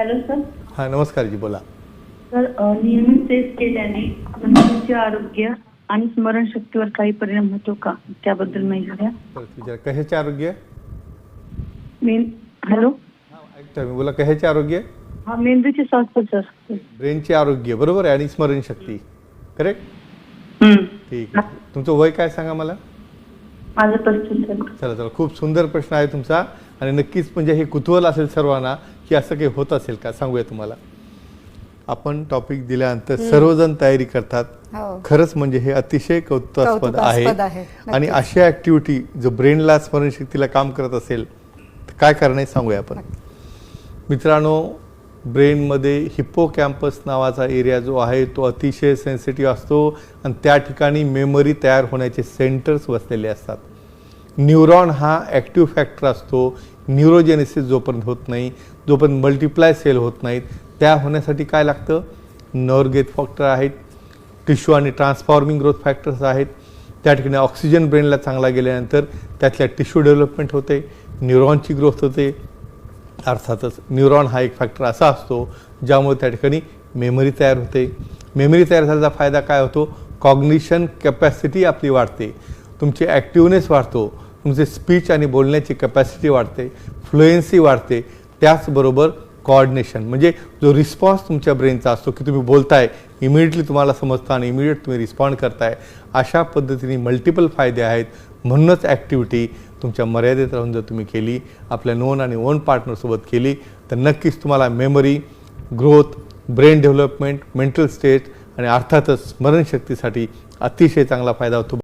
Hello sir. हां नमस्कार जी बोला. सर नियमित केल्याने मेंदूचे आरोग्य आणि स्मरणशक्तीवर काही परिणाम होतो का? त्याबद्दल माहिती द्या. विचार कशाचे आरोग्य? मेन हॅलो? ऐकतोय मी. बोला कशाचे आरोग्य? हा मेंदूचे स्वास्थ्य सर. ब्रेनचे आरोग्य बरोबर आहे आणि स्मरणशक्ती. करेक्ट. ठीक आहे. तुमचं वय काय सांगा मला? माझं चला चला. खूप सुंदर प्रश्न आहे तुमचा. आणि नक्कीच म्हणजे हे कुतूहल असेल सर्वांना की असं काही होत असेल का? सांगूया तुम्हाला. आपण टॉपिक दिल्यानंतर सर्वजण तयारी करतात. हो. खरंच म्हणजे हे अतिशय कौतुकास्पद आहे. आहे, आणि. अशा ऍक्टिव्हिटी जो ब्रेनला स्मरणशक्तीला काम करत असेल तर काय करणे सांगूया आपण. मित्रांनो ब्रेनमध्ये हिप्पो कॅम्पस नावाचा एरिया जो आहे तो अतिशय सेन्सिटिव्ह असतो. आणि त्या ठिकाणी मेमरी तयार होण्याचे सेंटर्स बसलेले असतात. न्यूरॉन हा ॲक्टिव्ह फॅक्टर असतो. न्यूरोजेनेसिस जोपर्यंत होत नाही जोपर्यंत मल्टिप्लाय सेल होत नाहीत त्या होण्यासाठी काय लागतं? नॉर्गेट फॅक्टर आहेत टिश्यू आणि ट्रान्सफॉर्मिंग ग्रोथ फॅक्टर्स आहेत. त्या ठिकाणी ऑक्सिजन ब्रेनला चांगला गेल्यानंतर त्यातल्या टिश्यू डेव्हलपमेंट होते न्यूरॉनची ग्रोथ होते. अर्थातच न्यूरॉन हा एक फॅक्टर असा असतो ज्यामुळे त्या ठिकाणी मेमरी तयार होते. मेमरी तयार झाल्याचा फायदा काय होतो? कॉग्निशन कॅपॅसिटी आपली वाढते. तुमची ॲक्टिवनेस वाढतो. तुमचे स्पीच आणि बोलण्याची कॅपॅसिटी वाढते फ्लुएन्सी वाढते. त्याचबरोबर कॉर्डिनेशन म्हणजे जो रिस्पॉन्स तुमच्या ब्रेनचा असतो की तुम्ही बोलताय इमिडिएटली तुम्हाला समजतं आणि इमिडिएट तुम्ही रिस्पॉन्ड करताय अशा पद्धतीने मल्टिपल फायदे आहेत. म्हणूनच ॲक्टिव्हिटी तुमच्या मर्यादेत राहून जर तुम्ही केली आपल्या नोन आणि ओन पार्टनरसोबत केली तर नक्कीच तुम्हाला memory growth brain development mental state आणि अर्थातच स्मरणशक्तीसाठी अतिशय चांगला फायदा होतो.